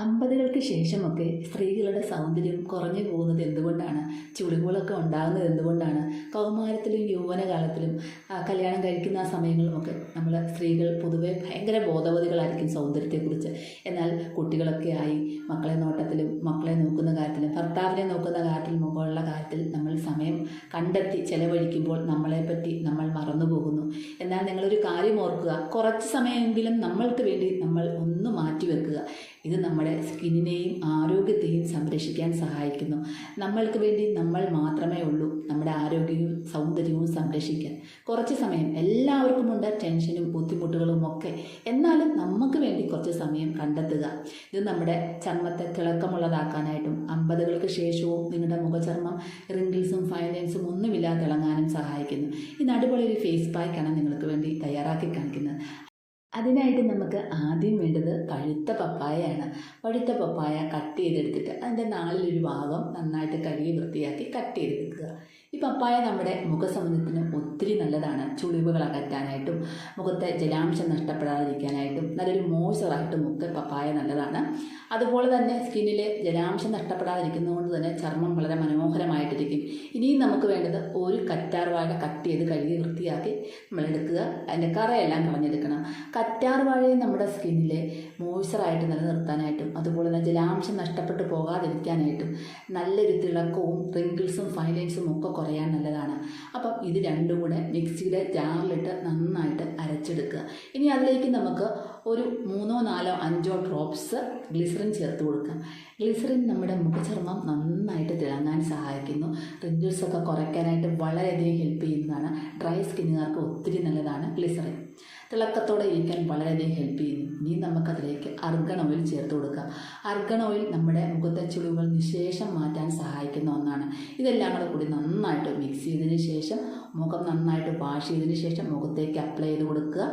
അമ്പതുകൾക്ക് ശേഷമൊക്കെ സ്ത്രീകളുടെ സൗന്ദര്യം കുറഞ്ഞു പോകുന്നത് എന്തുകൊണ്ടാണ്? ചുളിവുകളൊക്കെ ഉണ്ടാകുന്നത് എന്തുകൊണ്ടാണ്? കൗമാരത്തിലും യൗവനകാലത്തിലും കല്യാണം കഴിക്കുന്ന ആ സമയങ്ങളിലുമൊക്കെ നമ്മൾ സ്ത്രീകൾ പൊതുവെ ഭയങ്കര ബോധവതികളായിരിക്കും സൗന്ദര്യത്തെക്കുറിച്ച്. എന്നാൽ കുട്ടികളൊക്കെ ആയി മക്കളെ നോട്ടത്തിലും മക്കളെ നോക്കുന്ന കാര്യത്തിലും ഭർത്താവിനെ നോക്കുന്ന കാര്യത്തിലും മുകളിലുള്ള കാര്യത്തിൽ നമ്മൾ സമയം കണ്ടെത്തി ചെലവഴിക്കുമ്പോൾ നമ്മളെപ്പറ്റി നമ്മൾ മറന്നു പോകുന്നു. എന്നാൽ നിങ്ങളൊരു കാര്യം ഓർക്കുക. കുറച്ച് സമയമെങ്കിലും നമ്മൾക്ക് വേണ്ടി നമ്മൾ ഒന്ന് മാറ്റിവെക്കുക. ഇത് നമ്മുടെ സ്കിന്നിനെയും ആരോഗ്യത്തെയും സംരക്ഷിക്കാൻ സഹായിക്കുന്നു. നമ്മൾക്ക് വേണ്ടി നമ്മൾ മാത്രമേ ഉള്ളൂ നമ്മുടെ ആരോഗ്യവും സൗന്ദര്യവും സംരക്ഷിക്കാൻ. കുറച്ച് സമയം എല്ലാവർക്കും ഉണ്ട് ടെൻഷനും ബുദ്ധിമുട്ടുകളും ഒക്കെ. എന്നാലും നമുക്ക് വേണ്ടി കുറച്ച് സമയം കണ്ടെത്തുക. ഇത് നമ്മുടെ ചർമ്മത്തെ തിളക്കമുള്ളതാക്കാനായിട്ടും അമ്പതുകൾക്ക് ശേഷവും നിങ്ങളുടെ മുഖചർമ്മം റിങ്കിൾസും ഫൈലൻസും ഒന്നുമില്ലാതെ തിളങ്ങാനും സഹായിക്കുന്നു. ഇത് അടിപൊളി ഒരു ഫേസ് പാക്കാണ് നിങ്ങൾക്ക് വേണ്ടി തയ്യാറാക്കി കാണിക്കുന്നത്. അതിനായിട്ട് നമുക്ക് ആദ്യം വേണ്ടത് പഴുത്ത പപ്പായയാണ്. പഴുത്ത പപ്പായ കട്ട് ചെയ്തെടുത്തിട്ട് അതിന്റെ നാലിലൊരു ഭാഗം നന്നായിട്ട് കഴുകി വൃത്തിയാക്കി കട്ട് ചെയ്തെടുക്കുക. ഈ പപ്പായ നമ്മുടെ മുഖസൗന്ദര്യത്തിന് ഒത്തിരി നല്ലതാണ്. ചുളിവുകൾ അകറ്റാനായിട്ടും മുഖത്തെ ജലാംശം നഷ്ടപ്പെടാതിരിക്കാനായിട്ടും നല്ലൊരു മോയ്സ്ചറായിട്ടും ഒക്കെ പപ്പായ നല്ലതാണ്. അതുപോലെ തന്നെ സ്കിന്നിലെ ജലാംശം നഷ്ടപ്പെടാതിരിക്കുന്നതുകൊണ്ട് തന്നെ ചർമ്മം വളരെ മനോഹരമായിട്ടിരിക്കും. ഇനിയും നമുക്ക് വേണ്ടത് ഒരു കറ്റാർവാഴ കട്ട് ചെയ്ത് കഴുകി വൃത്തിയാക്കി നമ്മൾ എടുക്കുക. അതിന്റെ കറയെല്ലാം കളഞ്ഞെടുക്കണം. കറ്റാർവാഴയെ നമ്മുടെ സ്കിന്നിലെ മോയ്സ്ചറായിട്ട് നിലനിർത്താനായിട്ടും അതുപോലെ തന്നെ ജലാംശം നഷ്ടപ്പെട്ടു പോകാതിരിക്കാനായിട്ടും നല്ലൊരു തിളക്കവും റിങ്കിൾസും ഫൈലൈൻസും ഒക്കെ കുറയാൻ നല്ലതാണ്. അപ്പം ഇത് രണ്ടും കൂടെ മിക്സിയുടെ ജാറിലിട്ട് നന്നായിട്ട് അരച്ചെടുക്കുക. ഇനി അതിലേക്ക് നമുക്ക് ഒരു മൂന്നോ നാലോ അഞ്ചോ ഡ്രോപ്സ് ഗ്ലിസറിൻ ചേർത്ത് കൊടുക്കുക ഗ്ലിസറിൻ നമ്മുടെ മുഖചർമ്മം നന്നായിട്ട് തിളങ്ങാൻ സഹായിക്കുന്നു. റിങ്കിൾസ് ഒക്കെ കുറയ്ക്കാനായിട്ട് വളരെയധികം ഹെൽപ്പ് ചെയ്യുന്നതാണ്. ഡ്രൈ സ്കിന്നുകാർക്ക് ഒത്തിരി നല്ലതാണ് ഗ്ലിസറിൻ തിളക്കത്തോടെ ഇരിക്കാൻ വളരെയധികം ഹെൽപ്പ് ചെയ്യുന്നു. ഇനി നമുക്കതിലേക്ക് അർഗൺ ഓയിൽ ചേർത്ത് കൊടുക്കാം അർഗൺ ഓയിൽ നമ്മുടെ മുഖത്തെ ചുളിവുകൾ നിശേഷം മാറ്റാൻ സഹായിക്കുന്ന ഒന്നാണ്. ഇതെല്ലാം കൂടെ കൂടി നന്നായിട്ട് മിക്സ് ചെയ്തതിന് ശേഷം മുഖം നന്നായിട്ട് വാഷ് ചെയ്തതിന് ശേഷം മുഖത്തേക്ക് അപ്ലൈ ചെയ്ത് കൊടുക്കുക.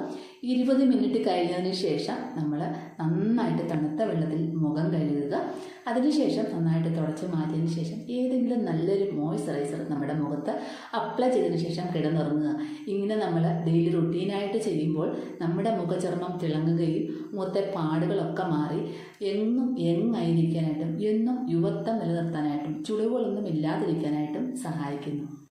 ഇരുപത് മിനിറ്റ് കഴിഞ്ഞതിന് ശേഷം നമ്മൾ നന്നായിട്ട് തണുത്ത വെള്ളത്തിൽ മുഖം കഴുകുക. അതിനുശേഷം നന്നായിട്ട് തുടച്ച് മാറ്റിയതിന് ശേഷം ഏതെങ്കിലും നല്ലൊരു മോയ്സ്ചറൈസർ നമ്മുടെ മുഖത്ത് അപ്ലൈ ചെയ്തതിന് ശേഷം കിടന്നുറങ്ങുക. ഇങ്ങനെ നമ്മൾ ഡെയിലി റുട്ടീനായിട്ട് ചെയ്യുമ്പോൾ നമ്മുടെ മുഖചർമ്മം തിളങ്ങുകയും മുഖത്തെ പാടുകളൊക്കെ മാറി എന്നും യങ്ങായിരിക്കാനായിട്ടും എന്നും യുവത്വം നിലനിർത്താനായിട്ടും ചുളിവുകളൊന്നും ഇല്ലാതിരിക്കാനായിട്ടും സഹായിക്കുന്നു.